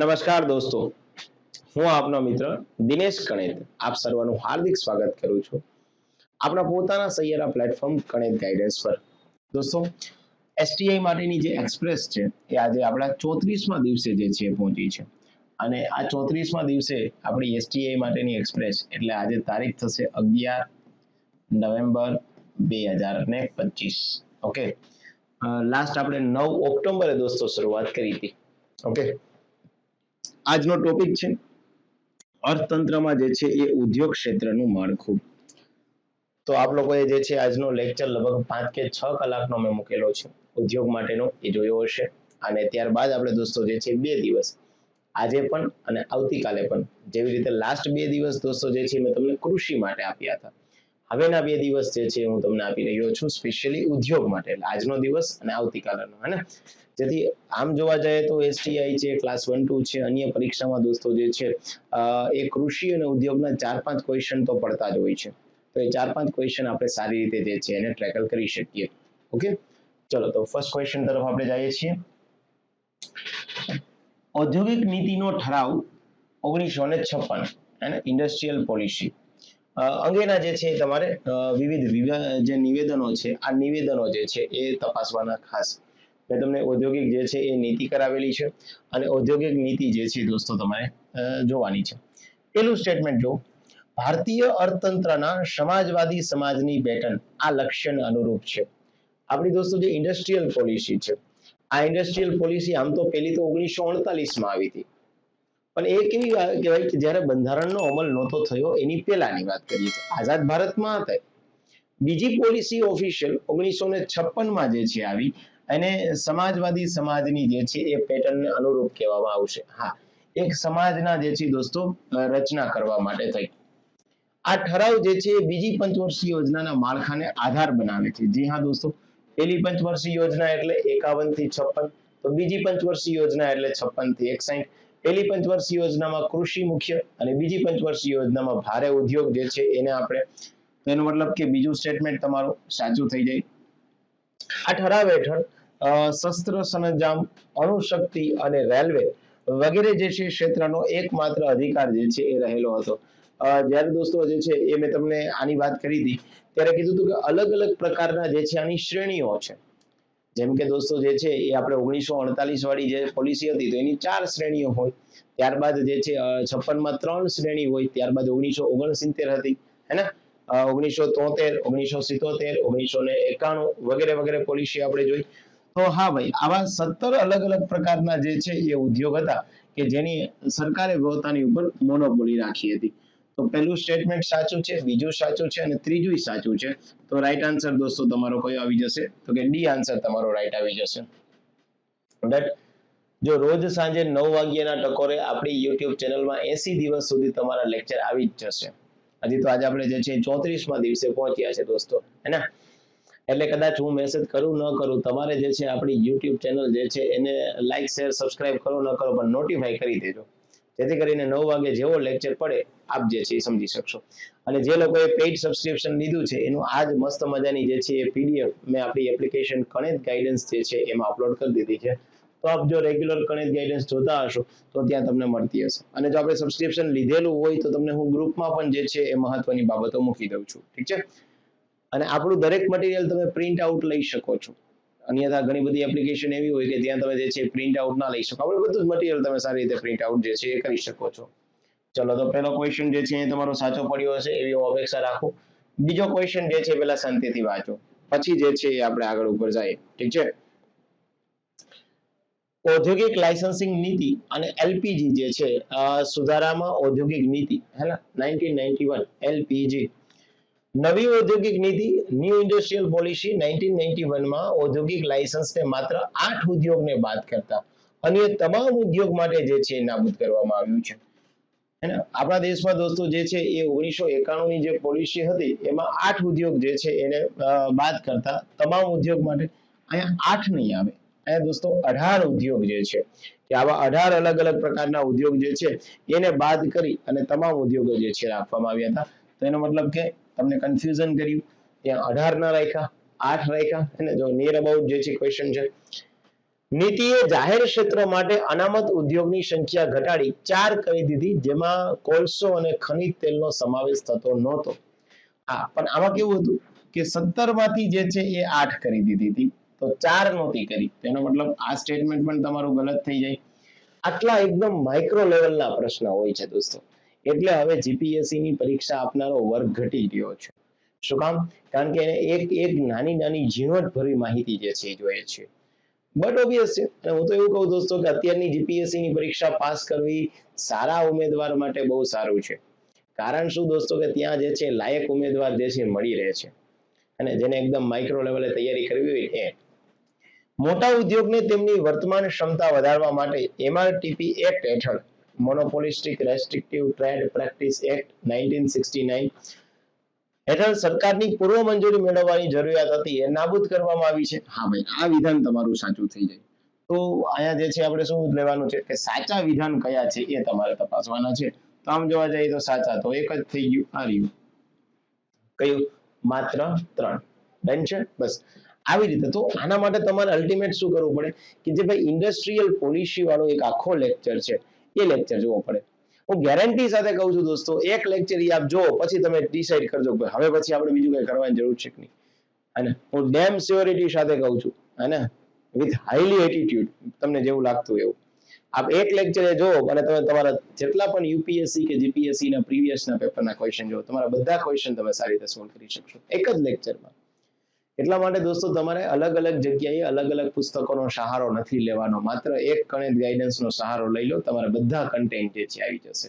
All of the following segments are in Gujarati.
નમસ્કાર દોસ્તો. હું આપનો મિત્ર દિનેશ કણેત. આપ સર્વનું હાર્દિક સ્વાગત કરું છું. આપણા પોતાના સૈયારા પ્લેટફોર્મ કણેત ગાઈડન્સ પર. દોસ્તો એસટીઆઈ માટેની જે એક્સપ્રેસ છે, એ આજે આપણા ચોત્રીસમાં દિવસે જે છે પહોંચી છે. અને આ ચોત્રીસમાં દિવસે આપણી એસટીઆઈ માટેની એક્સપ્રેસ એટલે આજે તારીખ થશે અગિયાર નવેમ્બર બે હજાર ને પચીસ ઓકે લાસ્ટ આપણે નવ ઓક્ટોબરે દોસ્તો શરૂઆત કરી હતી. ઓકે આજનો ટોપિક છે. અર્થતંત્રમાં જે છે એ ઉદ્યોગ ક્ષેત્રનું માળખું. તો આપ લોકોએ જે છે આજનો લેક્ચર લગભગ પાંચ કે છ કલાકનો મેં મૂકેલો છે. ઉદ્યોગ માટેનો એ જોયો હશે. અને ત્યારબાદ આપણે દોસ્તો જે છે બે દિવસ, આજે પણ અને આવતીકાલે પણ, જેવી રીતે લાસ્ટ બે દિવસ દોસ્તો જે છે મેં તમને કૃષિ માટે આપ્યા હતા. હવેના બે દિવસ જે છે હું તમને આપી રહ્યો છું સ્પેશિયલી ઉદ્યોગ માટે, એટલે આજનો દિવસ અને આવતીકાલનો, હે ને? જેથી આમ જોવા જઈએ તો એસટીઆઈ છે ક્લાસ વન ટુ છે, અન્ય પરીક્ષામાં દોસ્તો જે છે એ કૃષિ અને ઉદ્યોગના ચાર પાંચ ક્વેશ્ચન તો પડતા જ હોય છે. તો એ ચાર પાંચ ક્વેશ્ચન આપણે સારી રીતે જે છે એને ટ્રેકલ કરી શકીએ. ઓકે? ચલો, તો ફર્સ્ટ ક્વેશ્ચન તરફ આપણે જઈએ છીએ. ઔદ્યોગિક નીતિનો ઠરાવ ઓગણીસો ને છપ્પન ઇન્ડસ્ટ્રીયલ પોલિસી અંગેના જે છે તમારે વિવિધ જે નિવેદનો છે, આ નિવેદનો જે છે એ તપાસવાના ખાસ. મેં તમને ઔદ્યોગિક જે છે એ નીતિ કરાવેલી છે અને ઔદ્યોગિક નીતિ જે છે દોસ્તો તમારે જોવાની છે. પેલું સ્ટેટમેન્ટ જો ભારતીય અર્થતંત્રના સમાજવાદી સમાજની બેટન આ લક્ષ્યને અનુરૂપ છે. આપણી દોસ્તો જે ઇન્ડસ્ટ્રીયલ પોલિસી છે, આ ઇન્ડસ્ટ્રીયલ પોલિસી આમ તો પેલી તો ઓગણીસો અડતાલીસમાં આવી હતી. પણ એ કેવી કહેવાય કે જ્યારે બંધારણનો અમલ નહોતો થયો, એની પહેલાની વાત કરીએ છીએ આઝાદ ભારતમાં હતા. બીજી પોલિસી ઓફિશિયલ ઓગણીસો ને છપ્પનમાં જે છે આવી અને સમાજવાદી સમાજની જે છે એ પેટર્નને અનુરૂપ કહેવામાં આવશે. હા, એક સમાજના જે છે દોસ્તો રચના કરવા માટે થઈ. આ ઠરાવ જે છે બીજી પંચવર્ષીય યોજનાના માળખાને આધાર બનાવે છે. જી હા દોસ્તો, પેલી પંચવર્ષીય યોજના એટલે એકાવનથી છપ્પન, તો બીજી પંચવર્ષીય યોજના એટલે છપ્પનથી એકસાઠ પેલી પંચવર્ષીય યોજનામાં કૃષિ મુખ્ય અને બીજી પંચવર્ષીય યોજનામાં ભારે ઉદ્યોગ જે છે એને આપણે એનો મતલબ કે બીજું સ્ટેટમેન્ટ તમારું સાચું થઈ જાય. આ ઠરાવ હેઠળ શસ્ત્ર સરંજામ, અણુશક્તિ અને રેલવે વગેરે જે છે ક્ષેત્રનો એકમાત્ર અધિકાર જે છે એ રહેલો હતો. જ્યારે દોસ્તો જે છે એ મેં તમને આની વાત કરી હતી, ત્યારે કીધું હતું કે અલગ અલગ પ્રકારના જે છે આની શ્રેણીઓ છે. જેમ કે દોસ્તો જે છે એ આપણે ઓગણીસો અડતાલીસ વાળી જે પોલિસી હતી તો એની ચાર શ્રેણીઓ હોય. ત્યારબાદ જે છે છપ્પનમાં ત્રણ શ્રેણી હોય. ત્યારબાદ ઓગણીસો ઓગણસિત્તેર હતી, હે ને? ઓગણીસો તોતેર, ઓગણીસો સિત્તોતેર, ઓગણીસો ને એકાણું વગેરે વગેરે પોલિસી આપણે જોઈ. તો હા ભાઈ, આવા સત્તર અલગ અલગ પ્રકારના જે છે એ ઉદ્યોગ હતા કે જેની સરકારે પોતાની ઉપર મોનોપોલી રાખી હતી. તો પહેલું સ્ટેટમેન્ટ સાચું છે, બીજું સાચું છે અને ત્રીજું સાચું છે. તો રાઈટ આન્સર દોસ્તો તમારો કયો આવી જશે? તો કે ડી આન્સર તમારો રાઈટ આવી જશે. જો રોજ સાંજે નવ વાગ્યાના ટકોરે આપણી યુટ્યુબ ચેનલમાં એસી દિવસ સુધી તમારા લેક્ચર આવી જ જશે. હજી તો આજે આપણે જે છે ચોત્રીસમાં દિવસે પહોંચ્યા છે દોસ્તો હે ને એટલે કદાચ હું મેસેજ કરું, ન કરું, તમારે જે છે આપણી યુટ્યુબ ચેનલ જે છે એને લાઈક શેર સબસ્ક્રાઇબ કરો, ન કરો, પણ નોટિફાઈ કરી દેજો. જેથી કરીને નવ વાગે જેવો લેક્ચર પડે, આપ જે છે એ સમજી શકશો. અને જે લોકોએ પેઇડ સબસ્ક્રિપ્શન લીધું છે, એનું આજ મસ્ત મજાની જે છે એ પીડીએફ મેં આપણી એપ્લિકેશન ગણિત ગાઈડન્સ જે છે એમાં અપલોડ કરી દીધી છે. તો આપ જો રેગ્યુલર ગણિત ગાઈડન્સ જોતા હશો, તો ત્યાં તમને મળતી હશે. અને જો આપણે સબસ્ક્રિપ્શન લીધેલું હોય, તો તમને હું ગ્રુપમાં પણ જે છે એ મહત્વની બાબતો મૂકી દઉં છું. ઠીક છે? અને આપણું દરેક મટીરિયલ તમે પ્રિન્ટ આઉટ લઈ શકો છો. અન્યથા ઘણી બધી એપ્લિકેશન એવી હોય કે ત્યાં તમે જે છે પ્રિન્ટ આઉટ ના લઈ શકો. આપણે બધું જ મટીરિયલ તમે સારી રીતે પ્રિન્ટ આઉટ જે છે એ કરી શકો છો. ચલો, તો પહેલો ક્વેશ્ચન જે છે એ તમારો સાચો પડ્યો હશે, એવી હું અપેક્ષા રાખું. બીજો ક્વેશ્ચન જે છે પેલા શાંતિથી વાંચો. પછી જે છે એ આપણે આગળ ઉપર જઈએ. ઠીક છે? ઔદ્યોગિક લાયસન્સિંગ નીતિ અને એલપીજી જે છે સુધારામાં ઔદ્યોગિક નીતિ, હે ને? Nineteen ninety one LPG. નવી ઔદ્યોગિક નીતિ new industrial policy nineteen ninety વનમાં ઔદ્યોગિક લાયસન્સને માત્ર આઠ ઉદ્યોગને બાદ કરતા. અન્ય તમામ ઉદ્યોગ માટે જે છે નાબૂદ કરવામાં આવ્યું છે. આપણા દેશમાં દોસ્તો જે છે એ ઓગણીસો એકાણું ની જે પોલિસી હતી, એમાં આઠ ઉદ્યોગ જે છે એને બાદ કરતા તમામ ઉદ્યોગ માટે અહીંયા આઠ નહીં આવે. અહીંયા દોસ્તો અઢાર ઉદ્યોગ જે છે, કે આવા અઢાર અલગ અલગ પ્રકારના ઉદ્યોગ જે છે એને બાદ કરી અને તમામ ઉદ્યોગો જે છે રાખવામાં આવ્યા હતા. તો એનો મતલબ કે તમને કન્ફ્યુઝન કર્યું. ત્યાં અઢાર ના રાખ્યા, આઠ રાખ્યા અને જો નિયર અબાઉટ જે છે ક્વેશ્ચન છે. નીતિએ જાહેર ક્ષેત્ર માટે અનામત ઉદ્યોગની સંખ્યા ઘટાડી. ચાર કરી દીધી, જેમાં કોલસો અને ખનિજ તેલનો સમાવેશ થતો નહોતો. હા, પણ આમાં કેવું હતું કે સત્તરમાંથી જે છે એ આઠ કરી દીધી હતી. તો ચાર નહોતી કરી. તેનો મતલબ આ સ્ટેટમેન્ટ પણ તમારું ગલત થઈ જાય. આટલા એકદમ માઇક્રો લેવલના પ્રશ્ન હોય છે દોસ્તો. એટલે હવે જીપીએસસી ની પરીક્ષા આપનારો વર્ગ ઘટી ગયો છે. શું કામ? કારણ કે એક એક નાની નાની ઝીણવટભરી માહિતી જે છે એ જોઈએ છે. બટ ઓબ્વિયસ છે. અને હું તો એવું કહું દોસ્તો કે અત્યારની જીપીએસસી ની પરીક્ષા પાસ કરવી સારા ઉમેદવાર માટે બહુ સારું છે. કારણ શું દોસ્તો કે ત્યાં જે છે લાયક ઉમેદવાર જે છે મળી રહે છે. અને જેને એકદમ માઇક્રો લેવલે તૈયારી કરવી હોય એ. મોટા ઉદ્યોગને તેમની વર્તમાન ક્ષમતા વધારવા માટે એમઆરટીપી એક્ટ હેઠળ monopolistic restrictive trade practice act nineteen sixty nine હેઠળ સરકારની પૂર્વ મંજૂરી મેળવવાની જરૂરિયાત હતી એ નાબૂદ કરવામાં આવી છે. હા ભાઈ આ વિધાન તમારું સાચું થઈ જાય. તો અહીંયા જે છે આપણે શું લેવાનું છે? કે સાચા વિધાન કયા છે એ તમારે તપાસવાના છે. તો આમ જોવા જઈએ તો સાચા તો એક જ થઈ ગયું આ રહ્યું. કયું? માત્ર ત્રણ. ડન છે? બસ. આવી રીતે. તો આના માટે તમારે અલ્ટિમેટ શું કરવું પડે? કે જે ભાઈ ઇન્ડસ્ટ્રીયલ પોલિસી વાળો એક આખો લેક્ચર છે. એ લેક્ચર જોવો પડે. હું ગેરંટી સાથે કહું છું દોસ્તો, એક લેક્ચર આપ જો પછી તમે ડિસાઈડ કરજો હવે પછી આપણે બીજું કઈ કરવાની જરૂર છે કે નહીં. અને હું ડેમ સ્યોરિટી સાથે કહું છું, અને વિથ હાઈલી એટીટ્યુડ તમને જેવું લાગતું એવું. આપ એક લેક્ચર એ જો અને તમે તમારા જેટલા પણ યુપીએસસી કે જીપીએસસી ના પ્રીવિયસ ના પેપરના ક્વેશ્ચન જો તમારા બધા ક્વેશ્ચન તમે સારી રીતે સોલ્વ કરી શકશો. એક જ લેક્ચરમાં એટલા માટે દોસ્તો તમારે અલગ અલગ જગ્યાએ અલગ અલગ પુસ્તકોનો સહારો નથી લેવાનો. માત્ર એક ગણિત ગાઈડન્સનો સહારો લઈ લો, તમારા બધા કન્ટેન્ટ જે છે આવી જશે.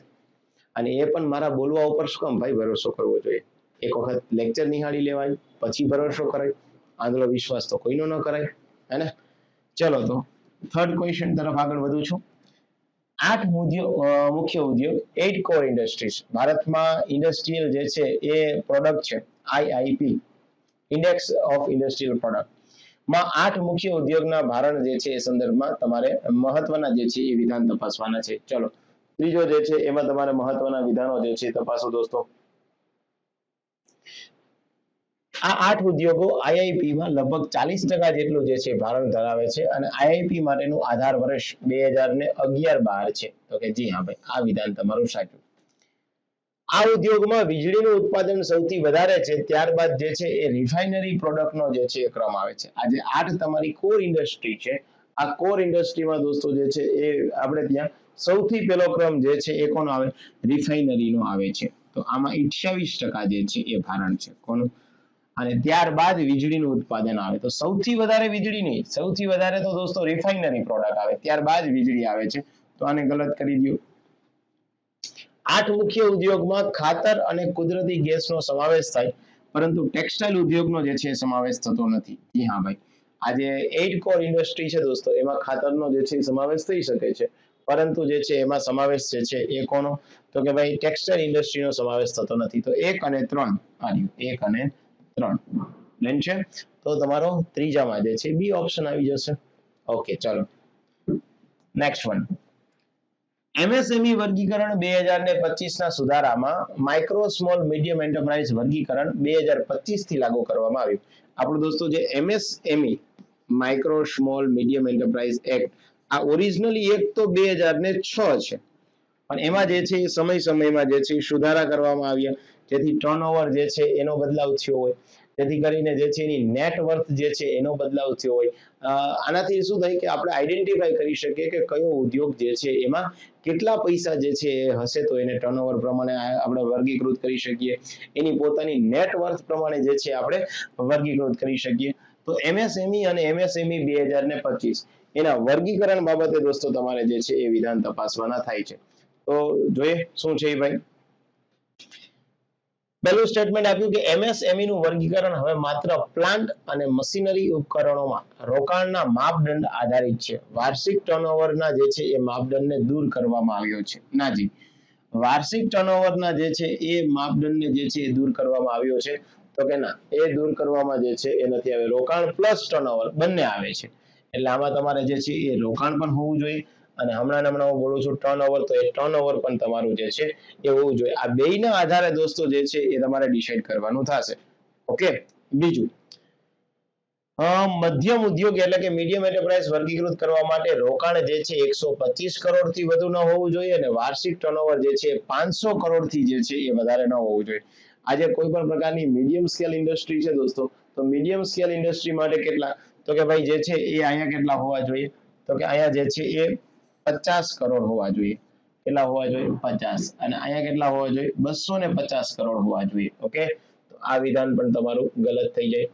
અને એ પણ મારા બોલવા ઉપર શું કામ? ભાઈ, ભરોસો કરવો જોઈએ. એક વખત લેક્ચર નિહાળી લેવાય, પછી ભરોસો કરાય. આંધળો વિશ્વાસ તો કોઈનો ન કરાય, હે ચલો તો થર્ડ ક્વેશ્ચન તરફ આગળ વધું છું. આઠ ઉદ્યોગ મુખ્ય ઉદ્યોગ એટ કોર ઇન્ડસ્ટ્રીઝ ભારતમાં ઇન્ડસ્ટ્રીયલ જે છે એ પ્રોડક્ટ છે આઈઆઈપી ઇન્ડેક્સ ઓફ ઇન્ડસ્ટ્રીયલ પ્રોડક્ટમાં આઠ મુખ્ય ઉદ્યોગના ભારણ જે છે એ સંદર્ભમાં તમારે મહત્વના જે છે એ વિધાન તપાસવાના છે. ચલો, ત્રીજો જે છે એમાં તમારે મહત્વના વિધાનો જે છે તપાસો દોસ્તો. આ આઠ ઉદ્યોગો આઈઆઈપી માં લગભગ ચાલીસ ટકા જેટલું જે છે ભારણ ધરાવે છે અને આઈઆઈપી માટેનું આધાર વર્ષ બે હજાર ને અગિયાર બાર છે. તો કે જી હા ભાઈ, આ વિધાન તમારું સાચું આ ઉદ્યોગમાં વીજળીનું ઉત્પાદન સૌથી વધારે છે, ત્યારબાદ જે છે એ રિફાઇનરી પ્રોડક્ટનો જે છે એ ક્રમ આવે છે. આજે આઠ તમારી કોર ઇન્ડસ્ટ્રી છે. આ કોર ઇન્ડસ્ટ્રીમાં દોસ્તો જે છે એ આપણે ત્યાં સૌથી પહેલો ક્રમ જે છે એ કોનો આવે? રિફાઇનરીનો આવે છે. તો આમાં અઠ્યાવીસ ટકા જે છે એ ભારણ છે. કોનું? અને ત્યારબાદ વીજળીનું ઉત્પાદન આવે. તો સૌથી વધારે વીજળી નહીં, સૌથી વધારે તો દોસ્તો રિફાઇનરી પ્રોડક્ટ આવે. ત્યારબાદ વીજળી આવે છે. તો આને ગલત કરી દો આઠ મુખ્ય ઉદ્યોગમાં ખાતર અને કુદરતી ગેસનો સમાવેશ થાય, પરંતુ ટેક્સટાઇલ ઉદ્યોગનો જે છે સમાવેશ થતો નથી. જી હા ભાઈ. આજે એઇટ કોર ઇન્ડસ્ટ્રી છે દોસ્તો, એમાં ખાતરનો જે છે સમાવેશ થઈ શકે છે. પરંતુ જે છે એમાં સમાવેશ જે છે એ કોનો? તો કે ભાઈ ટેક્સટાઇલ ઇન્ડસ્ટ્રીનો સમાવેશ થતો નથી. તો એક અને ત્રણ આવ્યું એક અને ત્રણ. ડન છે? તો તમારો ત્રીજામાં જે છે બી ઓપ્શન આવી જશે. ઓકે, ચાલો. Next one. એમએસએમઈ વર્ગીકરણ બે હજાર ને પચીસ ના સુધારામાં માઇક્રો સ્મોલ મીડિયમ એન્ટરપ્રાઇઝ વર્ગીકરણ બે હજાર પચીસથી લાગુ કરવામાં આવ્યું. આપણું દોસ્તો જે MSME micro small medium enterprise act આ ઓરિજિનલી એક તો બે હજાર ને છ છે. પણ એમાં જે છે એ સમય સમયમાં જે છે સુધારા કરવામાં આવ્યા. જેથી ટર્નઓવર જે છે એનો બદલાવ થયો હોય. જેથી કરીને જે છે એની નેટ વર્થ જે છે એનો બદલાવ થયો હોય. આનાથી શું થાય કે આપણે આઈડેન્ટિફાઈ કરી શકીએ કે કયો ઉદ્યોગ જે છે એમાં કેટલા પૈસા જે છે એ હશે તો એને ટર્નઓવર પ્રમાણે આપણે વર્ગીકૃત કરી શકીએ. એની પોતાની નેટ વર્થ પ્રમાણે જે છે આપણે વર્ગીકૃત કરી શકીએ. તો એમએસએમઈ અને એમએસએમઈ બે હજાર ને પચીસ એના વર્ગીકરણ બાબતે દોસ્તો તમારે જે છે એ વિધાન તપાસવાના થાય છે. તો જોઈએ શું છે ભાઈ? પહેલું સ્ટેટમેન્ટ આપ્યું કે એમએસએમઈ નું વર્ગીકરણ હવે માત્ર પ્લાન્ટ અને મશીનરી ઉપકરણોમાં રોકાણના માપદંડ આધારિત છે. વાર્ષિક ટર્નઓવરના જે છે એ માપદંડને દૂર કરવામાં આવ્યો છે. નાજી વાર્ષિક ટર્નઓવરના જે છે એ માપદંડને જે છે એ દૂર કરવામાં આવ્યો છે. તો કે ના, એ દૂર કરવામાં જે છે એ નથી આવે. રોકાણ પ્લસ ટર્નઓવર બંને આવે છે. એટલે આમાં તમારે જે છે એ રોકાણ પણ હોવું જોઈએ અને હમણાં હમણાં હું બોલું છું ટર્ન ઓવર તો એ ટર્ન ઓવર પણ તમારું જે છે એ હોવું જોઈએ. આ બેયના આધારે દોસ્તો જે છે એ તમારે ડિસાઈડ કરવાનું થશે. ઓકે? બીજું. મધ્યમ ઉદ્યોગ એટલે કે મીડિયમ એન્ટરપ્રાઇઝ વર્ગીકૃત કરવા માટે રોકાણ જે છે એકસો પચીસ કરોડથી વધુ ન હોવું જોઈએ અને વાર્ષિક ટર્નઓવર જે છે પાંચસો કરોડથી જે છે એ વધારે ન હોવું જોઈએ. આજે કોઈ પણ પ્રકારની મીડિયમ સ્કેલ ઇન્ડસ્ટ્રી છે દોસ્તો, તો મીડિયમ સ્કેલ ઇન્ડસ્ટ્રી માટે કેટલા? તો કે ભાઈ જે છે એ અહીંયા કેટલા હોવા જોઈએ? તો કે અહીંયા જે છે એ પચાસ કરોડ હોવા જોઈએ. કેટલા હોવા જોઈએ? પચાસ. અને અહીંયા કેટલા હોવા જોઈએ? બસો ને પચાસ કરોડ હોવા જોઈએ. ઓકે? આ વિધાન પણ તમારું ગલત થઈ જાય.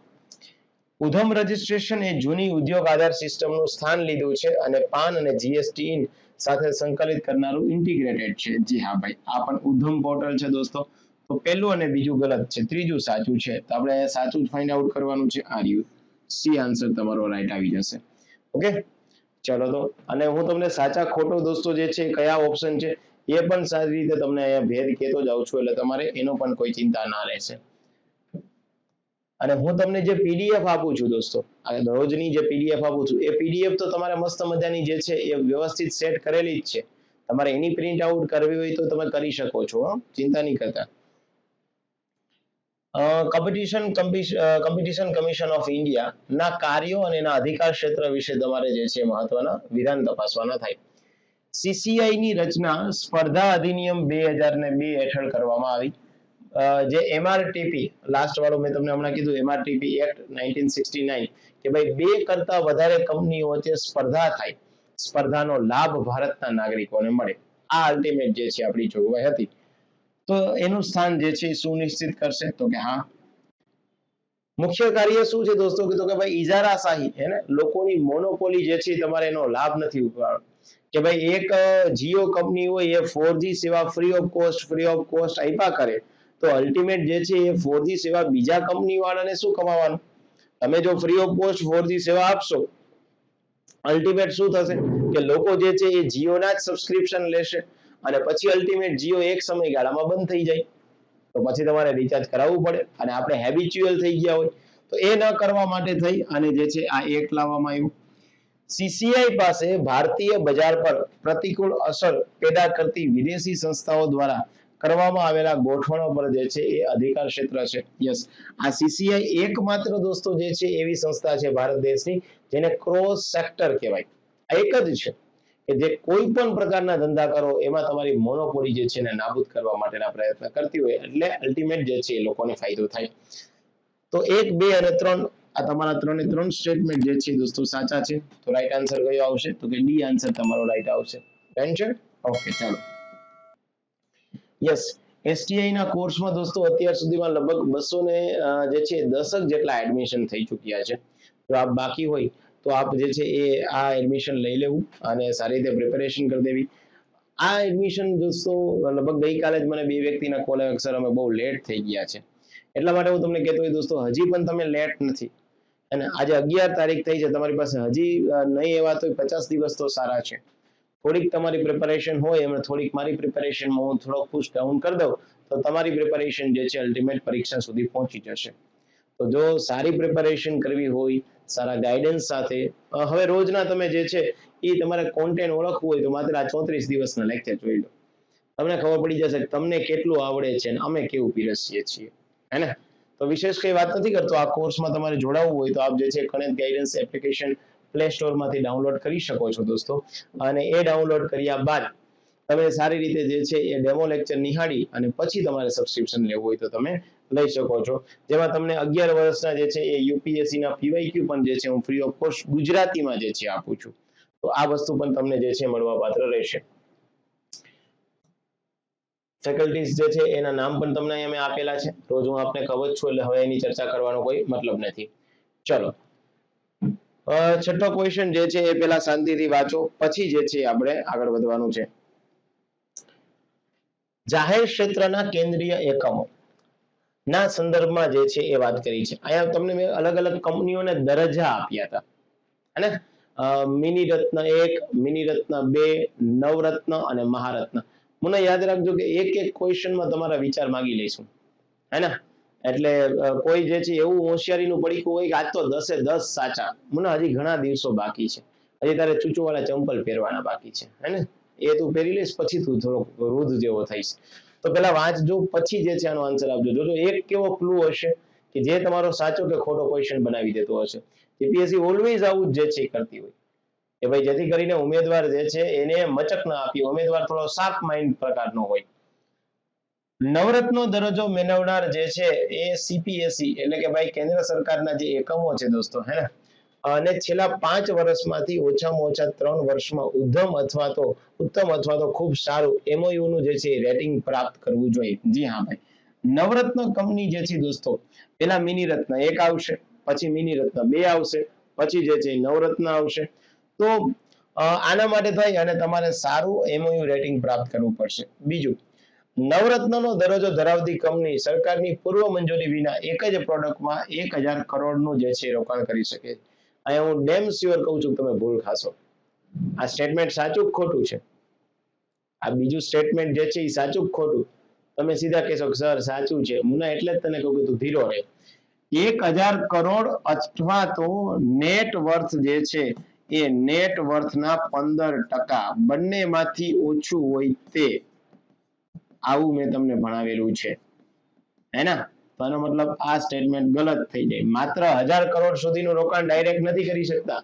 ઉધમ રજિસ્ટ્રેશન એ જૂની ઉદ્યોગ આધાર સિસ્ટમનું સ્થાન લીધું છે અને પાન અને જીએસટી સાથે સંકલિત કરનારું ઇન્ટિગ્રેટેડ છે. જી હા ભાઈ, આ પણ ઉધમ પોર્ટલ છે દોસ્તો. તો પહેલું અને બીજું ગલત છે. ત્રીજું સાચું છે. તો આપણે સાચું ફાઇન્ડ આઉટ કરવાનું છે. આર યુ સી આન્સર તમારો રાઈટ આવી જશે. ઓકે? ચલો તો. અને હું તમને સાચા ખોટો દોસ્તો જે છે, કયા ઓપ્શન છે, એ પણ સારી રીતે તમને અહીંયા ભેદ કહેતો જાઉં છું, એટલે તમારે એનો પણ કોઈ ચિંતા ના રહેશે. અને હું તમને જે પીડીએફ આપું છું દોસ્તો, આ રોજની જે પીડીએફ આપું છું, એ પીડીએફ તો તમારે મસ્ત મજાની જે છે, એ વ્યવસ્થિત સેટ કરેલી જ છે. તમારે એની પ્રિન્ટ આઉટ કરવી હોય તો તમે કરી શકો છો ચિંતા નહીં કરતા. Competition competition commission of India ના કાર્યો અને એના અધિકાર ક્ષેત્ર વિશે તમારે જે છે મહત્વના વિધાન તપાસવાના થાય. સીસીઆઈ ની રચના સ્પર્ધા અધિનિયમ બે હજાર ને બે હેઠળ કરવામાં આવી. જે એમઆરટીપી લાસ્ટ વાળું મેં તમને હમણાં કીધું MRTP act nineteen sixty nine કે ભાઈ બે કરતા વધારે કંપનીઓ વચ્ચે સ્પર્ધા થાય. સ્પર્ધાનો લાભ ભારતના નાગરિકોને મળે. આ અલ્ટિમેટ જે છે આપણી જોગવાઈ હતી. તો એનું સ્થાન જે છે એ સુનિશ્ચિત કરશે તો કે હા. મુખ્ય કાર્ય શું છે દોસ્તો? તો કે ભાઈ ઇજારાશાહી હે ને? લોકોની મોનોપોલી જે છે તમારે એનો લાભ નથી ઉપાડવાનો કે ભાઈ એક જીઓ કંપની હોય એ ફોર સેવા free of cost free of cost આપ્યા કરે, તો અલ્ટિમેટ જે છે એ ફોર સેવા બીજા કંપની વાળાને શું કમાવાનું? તમે જો ફ્રી ઓફ કોસ્ટ ફોર સેવા આપશો અલ્ટિમેટ શું થશે? કે લોકો જે છે એ જીઓના જ સબસ્ક્રિપ્શન લેશે. અને પછી અલ્ટિમેટ જીઓ એક સમયગાળામાં બંધ થઈ જાય. તો પછી તમારે રિચાર્જ કરાવવું પડે અને આપણે હેબિચ્યુઅલ થઈ ગયા હોય તો એ ન કરવા માટે થઈ અને જે છે આ એક લાવવામાં આવ્યું. સીસીઆઈ પાસે ભારતીય બજાર પર પ્રતિકૂળ અસર પેદા કરતી વિદેશી સંસ્થાઓ દ્વારા કરવામાં આવેલા ગોઠવણો પર જે છે એ અધિકાર ક્ષેત્ર છે. યસ આ સીસીઆઈ એકમાત્ર દોસ્તો જે છે એવી સંસ્થા છે ભારત દેશની, જેને ક્રોસ સેક્ટર કહેવાય. એક જ છે. કે જે કોઈ પણ પ્રકારના ધંધા કરો, એમાં તમારી મોનોપોલી જે છે એને નાબૂદ કરવા માટેના પ્રયત્ન કરતી હોય, એટલે અલ્ટિમેટ જે છે એ લોકોને ફાયદો થાય. તો એક, બે અને ત્રણ, આ તમારા ત્રણે ત્રણ સ્ટેટમેન્ટ જે છે દોસ્તો સાચા છે. તો રાઈટ આન્સર કયો આવશે? તો કે ડી આન્સર તમારો રાઈટ આવશે. ટેન્શન ઓકે ચાલો. યસ એસટીઆઈ ના કોર્સમાં દોસ્તો અત્યાર સુધીમાં લગભગ બસો ને જે છે દસક જેટલા એડમિશન થઈ ચૂક્યા છે. જો આપ બાકી હોય તો આપ જે છે એ આ એડમિશન લઈ લેવું અને સારી રીતે પ્રિપેરેશન કરી દેવી. આ એડમિશન દોસ્તો, લગભગ ગઈકાલે જ મને બે વ્યક્તિના કોલ સર અમે બહુ લેટ થઈ ગયા છે. એટલા માટે હું તમને કહેતો હોય દોસ્તો, હજી પણ તમે લેટ નથી. અને આજે અગિયાર તારીખ થઈ છે, તમારી પાસે હજી નહીં એવા તો પચાસ દિવસ તો સારા છે. થોડીક તમારી પ્રિપેરેશન હોય, એમાં થોડીક મારી પ્રિપેરેશનમાં હું થોડોક પુશ ડાઉન કરી દઉં, તો તમારી પ્રિપેરેશન જે છે અલ્ટિમેટ પરીક્ષા સુધી પહોંચી જશે. તો જો સારી પ્રિપેરેશન કરવી હોય, સારા ગાઈડન્સ સાથે હવે રોજના તમે જે છે એ તમારે કોન્ટેન્ટ ઓળખવું હોય તો માત્ર આ ચોત્રીસ દિવસના લેક્ચર જોઈ લો. તમને ખબર પડી જશે તમને કેટલું આવડે છે અને અમે કેવું પીરસીએ છીએ. હે ને? તો વિશેષ કઈ વાત નથી કરતો. આ કોર્સમાં તમારે જોડાવવું હોય તો આપ જે છે કનેક્ટ ગાઈડન્સ એપ્લિકેશન પ્લે સ્ટોરમાંથી ડાઉનલોડ કરી શકો છો દોસ્તો. અને એ ડાઉનલોડ કર્યા બાદ તમે સારી રીતે જે છે એ ડેમો લેક્ચર નિહાળી અને પછી તમારે સબસ્ક્રિપ્શન લેવું હોય તો તમે લઈ શકો છો. જેમાં તમને અગિયાર વર્ષના જે છે એ યુપીએસસી ના પીવાયક્યુ પણ જે છે હું ફ્રી ઓફ કોસ્ટ ગુજરાતીમાં જે છે આપું છું. તો આ વસ્તુ પણ તમને જે છે મળવા પાત્ર રહેશે. ફેકલ્ટીઝ જે છે એના નામ પણ તમને અહીંયા આપેલા છે. રોજ હું આપને ખબર છું એટલે હવે એની ચર્ચા કરવાનો કોઈ મતલબ નથી. ચલો. છઠ્ઠો ક્વેશ્ચન જે છે એ પેલા શાંતિથી વાંચો. પછી જે છે આપણે આગળ વધવાનું છે. જાહેર ક્ષેત્રના કેન્દ્રીય એકમો. ના સંદર્ભમાં જે છે એ વાત કરી છે. અહીંયા તમને મેં અલગ અલગ કંપનીઓને દરજ્જા આપ્યા હતા. અને મિની રત્ન એક, મિની રત્ન બે, નવરત્ન અને મહારત્ન. મને યાદ રાખજો કે એક એક ક્વેશ્ચનમાં તમારા વિચાર માંગી લઈશું. હે ને એટલે કોઈ જે છે એવું હોશિયારીનું પડીકું હોય કે આજ તો દસે દસ સાચા. મને હજી ઘણા દિવસો બાકી છે. હજી તારે ચૂચુવાળા ચંપલ પહેરવાના બાકી છે. હે ને એ તું પહેરી લઈશ, પછી તું થોડોક વૃદ્ધ જેવો થઈશ. તો પેલા વાંચજો પછી જે છે આનો આન્સર આપજો. જોજો, એક કેવો ક્લુ હશે કે જે તમારો સાચો કે ખોટો ક્વેશ્ચન બનાવી દેતો હશે. જીપીએસસી ઓલવેઝ આવું જ છે કરતી હોય. કે ભાઈ જેથી કરીને ઉમેદવાર જે છે એને મચક ના આપી, ઉમેદવાર થોડો શાર્પ માઇન્ડ પ્રકારનો હોય. નવરત્નો દરજ્જો મેળવનાર જે છે એ સીપીએસસી એટલે કે ભાઈ કેન્દ્ર સરકારના જે એકમો છે દોસ્તો, હે ને? અને છેલ્લા પાંચ વર્ષમાંથી ઓછામાં ઓછા ત્રણ વર્ષમાં ઉદ્ધમ અથવા તો ઉત્તમ અથવા તો ખૂબ સારું નું જે છે રેટિંગ પ્રાપ્ત કરવું જોઈએ. જી હા ભાઈ. નવરત્ન કંપની જે છે દોસ્તો, પેલા મિની એક આવશે, પછી મિની બે આવશે, પછી જે છે નવરત્ન આવશે. તો આના માટે થઈ અને તમારે સારું એમઓયુ રેટિંગ પ્રાપ્ત કરવું પડશે. બીજું, નવરત્નનો દરજ્જો ધરાવતી કંપની સરકારની પૂર્વ મંજૂરી વિના એક જ પ્રોડક્ટમાં એક હજાર કરોડનું જે છે રોકાણ કરી શકે. છે અહીંયા હું ડેમ સ્યોર કહું છું તમે ભૂલ ખાશો. આ સ્ટેટમેન્ટ સાચું ખોટું છે? આ બીજું સ્ટેટમેન્ટ જે છે એ સાચું ખોટું? તમે સીધા કહેશો કે સર, સાચું છે. મુના એટલે જ તને કહું કે તું ધીરો રહે. એક હજાર કરોડ અથવા તો નેટ વર્થ જે છે એ નેટ વર્થના પંદર ટકા બંનેમાંથી ઓછું હોય તે. આવું મેં તમને ભણાવેલું છે. હે ને? તો આનો મતલબ આ સ્ટેટમેન્ટ ગલત થઈ જાય. માત્ર હજાર કરોડ સુધીનું રોકાણ ડાયરેક્ટ નથી કરી શકતા.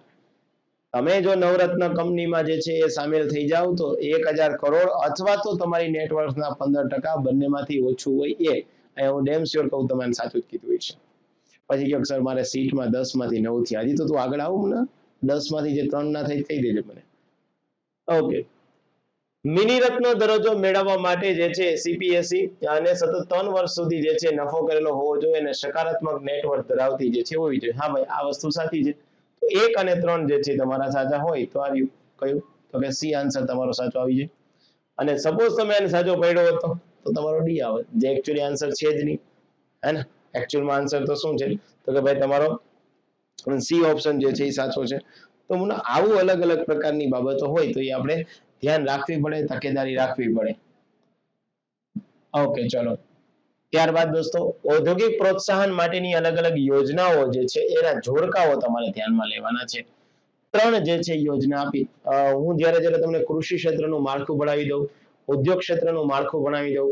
તમે જો નવરત્ન કંપનીમાં જે છે એ સામેલ થઈ જાવ તો એક હજાર કરોડ અથવા તો તમારી નેટવર્કના પંદર ટકા બંનેમાંથી ઓછું હોય એ. હું ડેમ શ્યોર કહું તમારે સાચું જ કીધું છે. પછી કહો સર મારે સીટમાં દસમાંથી નવથી હજી તો તું આગળ આવું ને દસમાંથી જે ત્રણ ના થઈ થઈ દેજે મને. ઓકે મિની રત્ન દરજ્જો મેળવવા માટે જે છે સીપીએસસી અને સતત ત્રણ વર્ષ સુધી જે છે નફો કરેલો હોવો જોઈએ અને સકારાત્મક નેટવર્ક ધરાવતી જે છે હોવી જોઈએ. હા ભાઈ, આ વસ્તુ સાચી છે. તો એક અને ત્રણ જે છે તમારા સાચા હોય તો આવ્યું. કયું? તો કે સી આન્સર તમારો સાચો આવી જાય. અને સપોઝ તમે એને સાચો પડ્યો હતો તો? તમારો ડી આવે. જે એકચ્યુઅલી આન્સર છે જ નહીં. હે ને? એકચ્યુઅલમાં આન્સર તો શું છે? તો કે ભાઈ તમારો સી ઓપ્શન જે છે એ સાચો છે. તો મને આવું અલગ અલગ પ્રકારની બાબતો હોય તો એ આપણે ધ્યાન રાખવી પડે, તકેદારી રાખવી પડે. ઓકે ચલો. ત્યારબાદ દોસ્તો, ઔદ્યોગિક પ્રોત્સાહન માટેની અલગ અલગ યોજનાઓ જે છે, એના જોડકાઓ તમારે ધ્યાનમાં લેવાના છે. ત્રણ જે છે, યોજના આપી. હું જ્યારે જ્યારે તમને કૃષિ ક્ષેત્રનું માળખું ભણાવી દઉં, ઉદ્યોગ ક્ષેત્રનું માળખું ભણાવી દઉં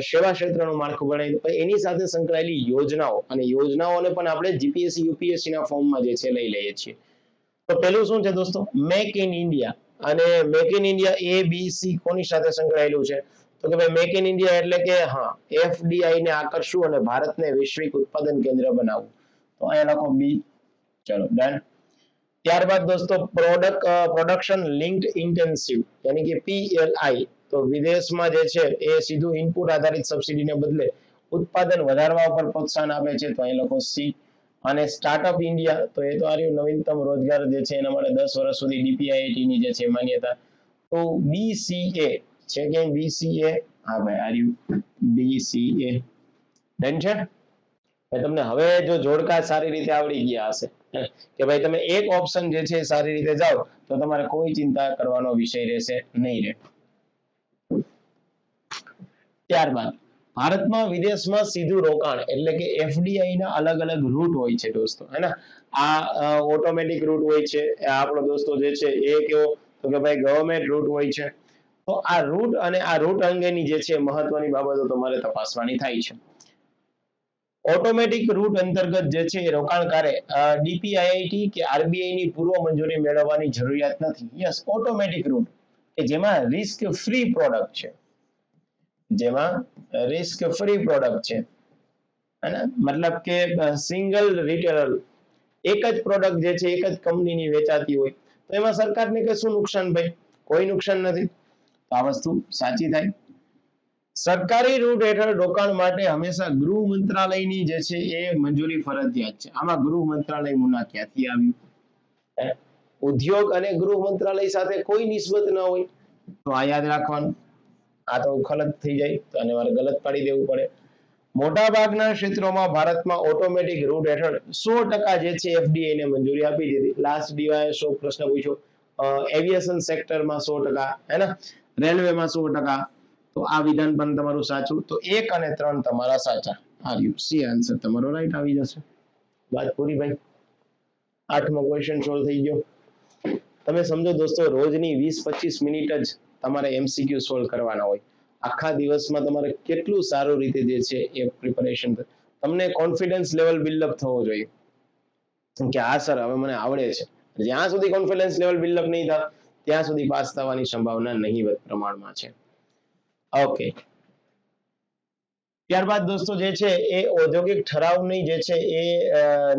સેવા ક્ષેત્રનું માળખું ભણાવી દઉં એની સાથે સંકળાયેલી યોજનાઓ અને યોજનાઓને પણ આપણે જીપીએસસી યુપીએસસી ના ફોર્મમાં જે છે, લઈ લઈએ છીએ. તો પેલું શું છે દોસ્તો? મેક ઇન ઇન્ડિયા અને make in India A B C કોની સાથે સંકળાયેલું છે? તો કે ભાઈ મેક ઇન ઇન્ડિયા એટલે કે, હા એફડીઆઈ ને આકર્ષવું અને ભારતને વૈશ્વિક ઉત્પાદન કેન્દ્ર બનાવવું. તો અહીંયા લખો બી ચલો ડન ત્યારબાદ દોસ્તો પ્રોડક્ટ પ્રોડક્શન લિંક્ડ ઇન્ટેન્સિવ યાની કે પીએલઆઈ તો વિદેશમાં જે છે એ સીધું ઇનપુટ આધારિત સબસિડીને બદલે ઉત્પાદન વધારવા ઉપર પ્રોત્સાહન આપે છે. તો અહીં લોકો સી અને સ્ટાર્ટઅપ ઇન્ડિયા તો એ તો આર્યું નવીનતમ રોજગાર જે છે એના માટે દસ વર્ષ સુધી ડીપીઆઈટી ની જે છે માન્યતા. તો બીસીએ છે કે બીસીએ હા ભાઈ આર્યું બીસીએ ડન છે? તમને હવે જો જોડકા સારી રીતે આવડી ગયા હશે, કે ભાઈ, તમે એક ઓપ્શન જે છે સારી રીતે જાઓ, તો તમારે કોઈ ચિંતા કરવાનો વિષય રહેશે નહીં રહે ત્યારબાદ ભારતમાં વિદેશમાં સીધું રોકાણ એટલે કે એફડીઆઈ ના અલગ અલગ રૂટ હોય છે દોસ્તો, હે આ ઓટોમેટિક રૂટ હોય છે આપણો દોસ્તો જે છે એ કેવો? તો કે ભાઈ ગવર્મેન્ટ રૂટ હોય છે. તો આ રૂટ અને આ રૂટ અંગેની જે છે મહત્વની બાબતો તમારે તપાસવાની થાય છે. ઓટોમેટિક રૂટ અંતર્ગત જે છે એ રોકાણકારે ડીપીઆઈઆઈટી કે આરબીઆઈ ની પૂર્વ મંજૂરી મેળવવાની જરૂરિયાત નથી. યસ ઓટોમેટિક રૂટ કે જેમાં રિસ્ક ફ્રી પ્રોડક્ટ છે. જેમાં રિસ્ક ફ્રી પ્રોડક્ટ છે. અને મતલબ કે સિંગલ રિટેલર એક જ પ્રોડક્ટ જે છે, એક જ કંપનીની વેચાતી હોય, તો એમાં સરકારને કશું નુકસાન ભાઈ? કોઈ નુકસાન નથી. આ વસ્તુ સાચી થાય. સરકારી રૂટ હેઠળ રોકાણ માટે હંમેશા ગૃહ મંત્રાલયની જે છે, એ મંજૂરી ફરજિયાત છે. આમાં ગૃહ મંત્રાલય મુના ક્યાંથી આવ્યું? ઉદ્યોગ અને ગૃહ મંત્રાલય સાથે કોઈ નિસ્બત ન હોય. તો આ યાદ રાખવાનું. આ તો ખલત થઈ જાય તો આને મારે ગલત પાડી દેવું પડે. મોટાભાગના ક્ષેત્રોમાં ભારતમાં ઓટોમેટિક રૂટ હેઠળ સો ટકા જે છે એફડીઆઈ ને મંજૂરી આપી દીધી. લાસ્ટ ડીવાય સો પ્રશ્ન પૂછ્યો. એવિએશન સેક્ટરમાં સો ટકા, હે ને? રેલવેમાં સો ટકા. તો આ વિધાન પણ તમારું સાચું. તો એક અને ત્રણ તમારા સાચા. આર્યુ સી આન્સર તમારો રાઈટ આવી જશે. વાત પૂરી ભાઈ. આઠમો ક્વેશ્ચન સોલ્વ થઈ ગયો. તમે સમજો દોસ્તો, રોજની વીસ પચીસ મિનિટ જ તમારે એમસીક્યુ સોલ્વ કરવાના હોય. આખા દિવસમાં તમારે કેટલું સારું રીતે જે છે એ પ્રિપેરેશન તમને કોન્ફિડન્સ લેવલ બિલ્ડઅપ થવો જોઈએ. કે, હા સર હવે મને આવડે છે. જ્યાં સુધી કોન્ફિડન્સ લેવલ બિલ્ડઅપ નહીં થાય ત્યાં સુધી પાસ થવાની સંભાવના નહીવત પ્રમાણમાં છે. ઓકે ત્યારબાદ દોસ્તો જે છે એ ઔદ્યોગિક ઠરાવની જે છે એ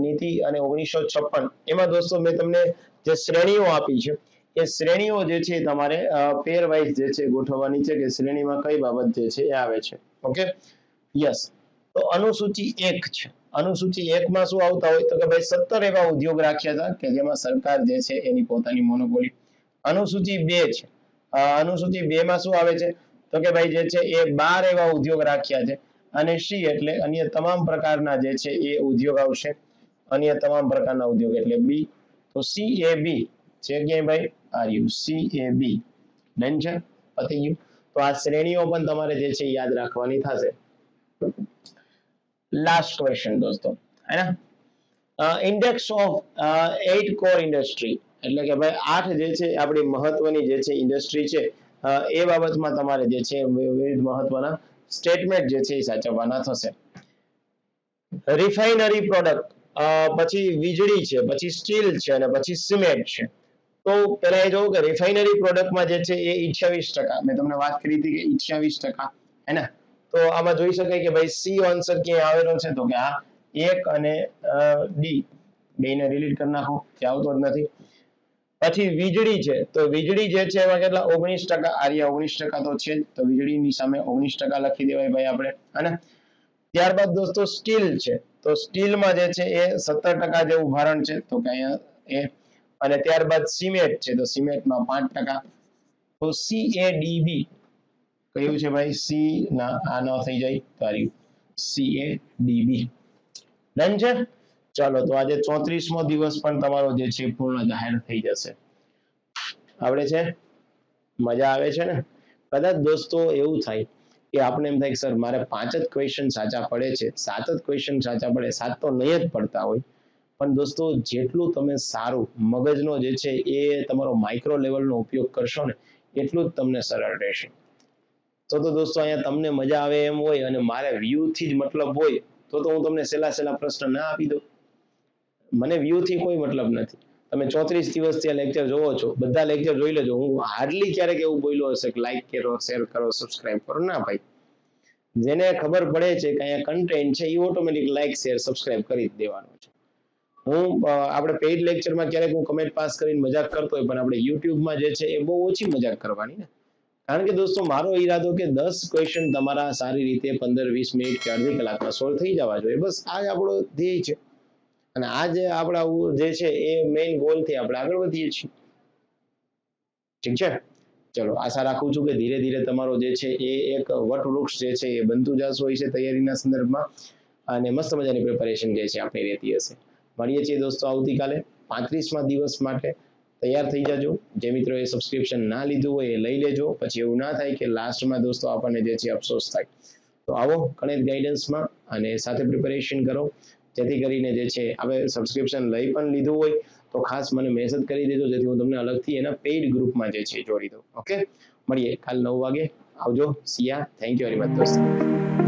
નીતિ અને ઓગણીસો છપ્પન, એમાં દોસ્તો મેં તમને જે શ્રેણીઓ આપી છે એ શ્રેણીઓ જે છે તમારે પેર વાઇઝ જે છે ગોઠવવાની છે કે શ્રેણીમાં કઈ બાબત જે છે એ આવે છે. ઓકે યસ તો અનુસૂચિ એક છે. અનુસૂચિ એકમાં શું આવતા હોય? તો કે ભાઈ સત્તર એવા ઉદ્યોગ રાખ્યા હતા કે જેમાં સરકાર જે છે એની પોતાની મોનોપોલી અનુસૂચિ બે છે. અનુસૂચિ બે માં શું આવે છે? તો કે ભાઈ જે છે એ બાર એવા ઉદ્યોગ રાખ્યા છે અને સી એટલે અન્ય તમામ પ્રકારના જે છે એ ઉદ્યોગ આવશે. અન્ય તમામ પ્રકારના ઉદ્યોગ એટલે બી. તો સી એ બી. છે ક્યાંય ભાઈ? Are you C A B done પતી ગયું. તો આ શ્રેણીઓ પણ તમારે જે છે યાદ રાખવાની થશે. લાસ્ટ ક્વેશ્ચન દોસ્તો. હે index of eight core industry એટલે કે ભાઈ આઠ જે છે આપણી મહત્વની જે છે ઇન્ડસ્ટ્રી છે. એ બાબતમાં તમારે જે છે વિવિધ મહત્વના સ્ટેટમેન્ટ જે છે એ સાચવવાના થશે. રિફાઇનરી પ્રોડક્ટ પછી વીજળી છે, પછી સ્ટીલ છે અને પછી સિમેન્ટ છે. તો પેલા એ જોવું કે રિફાઇનરી પ્રોડક્ટમાં જે છે એ 28% ટકા. મેં તમને વાત કરી હતી કે 28% ટકા, હે ને? તો આમાં જોઈ શકાય કે ભાઈ સી આન્સર ક્યાં આવેલો છે? તો કે આ એક અને ડી. બેને ડિલીટ કરી નાખો, કે આવતો જ નથી. પછી વીજળી છે. તો વીજળી જે છે એમાં કેટલા? ઓગણીસ ટકા. આર્યા ઓગણીસ ટકા તો છે તો વીજળીની સામે ઓગણીસ ટકા લખી દેવાય ભાઈ આપણે અને ત્યારબાદ દોસ્તો સ્ટીલ છે. તો સ્ટીલમાં જે છે એ સત્તર ટકા જેવું ભારણ છે. તો કે અહીંયા એ અને ત્યારબાદ સિમેન્ટ છે. તો સિમેન્ટમાં પાંચ ટકા. તો સી એ ડી કયું છે ભાઈ? સી ના, આ ન થઈ જાય. તો આ રહ્યું સી એ ડી ડન છે? ચાલો, તો આજે ચોત્રીસમો દિવસ પણ તમારો જે છે, પૂર્ણ જાહેર થઈ જશે. આવડે છે? મજા આવે છે ને? કદાચ દોસ્તો, એવું થાય કે આપણે એમ થાય કે, સર, મારે પાંચ જ ક્વેશ્ચન સાચા પડે છે. સાત જ ક્વેશ્ચન સાચા પડે. સાત તો નહીં જ પડતા હોય. પણ દોસ્તો, જેટલું તમે સારું મગજનો જે છે એ તમારો માઇક્રો લેવલનો ઉપયોગ કરશો ને, એટલું જ તમને સરળ રહેશે. તો તો દોસ્તો, અહીંયા તમને મજા આવે એમ હોય અને મારે વ્યૂથી જ મતલબ હોય, તો તો હું તમને સહેલા સહેલા પ્રશ્ન ના આપી દઉં. મને વ્યૂથી કોઈ મતલબ નથી. તમે ચોત્રીસ દિવસથી આ લેક્ચર જોવો છો, બધા લેક્ચર જોઈ લેજો. હું હાર્ડલી ક્યારેક એવું બોલ્યો હશે કે લાઈક કરો શેર કરો સબસ્ક્રાઇબ કરો. ના ભાઈ. જેને ખબર પડે છે કે અહીંયા કન્ટેન્ટ છે એ ઓટોમેટિક લાઈક શેર સબસ્ક્રાઇબ કરી જ દેવાનું છે. હું આપણે પેઇડ લેક્ચરમાં ક્યારેક હું કમેન્ટ પાસ કરીને મજાક કરતો હોય, પણ આપણે યુટ્યુબમાં જે છે એ બહુ ઓછી મજાક કરવાની ને. કારણ કે દોસ્તો, મારો ઈરાદો કે દસ ક્વેશ્ચન તમારા સારી રીતે પંદર, વીસ મિનિટ કે અડધી કલાકમાં સોલ્વ થઈ જવા જોઈએ. બસ, આ જ આપણો ધ્યેય છે. અને આ જે આપણા જે છે એ મેઇન ગોલથી આપણે આગળ વધીએ છીએ. ઠીક છે? ચલો, આશા રાખું છું કે ધીરે ધીરે તમારો જે છે એ એક વટવૃક્ષ જે છે એ બનતું જશો હોય છે તૈયારીના સંદર્ભમાં. અને મસ્ત મજાની પ્રિપેરેશન જે છે આપણી રહેતી હશે. મળીએ છીએ દોસ્તો આવતીકાલે. પાંત્રીસમાં દિવસ માટે તૈયાર થઈ જાજો. જે મિત્રોએ સબસ્ક્રિપ્શન ના લીધું હોય એ લઈ લેજો. પછી એવું ના થાય કે લાસ્ટમાં દોસ્તો આપણને જે છે અફસોસ થાય. તો આવો ગણિત ગાઈડન્સમાં અને સાથે પ્રિપેરેશન કરો. જેથી કરીને જે છે હવે સબસ્ક્રિપ્શન લઈ પણ લીધું હોય તો ખાસ મને મેસેજ કરી દેજો. જેથી હું તમને અલગથી એના પેઇડ ગ્રુપમાં જે છે જોડી દઉં. ઓકે મળીએ કાલ નવ વાગે. આવજો. See ya thank you very much દોસ્તો.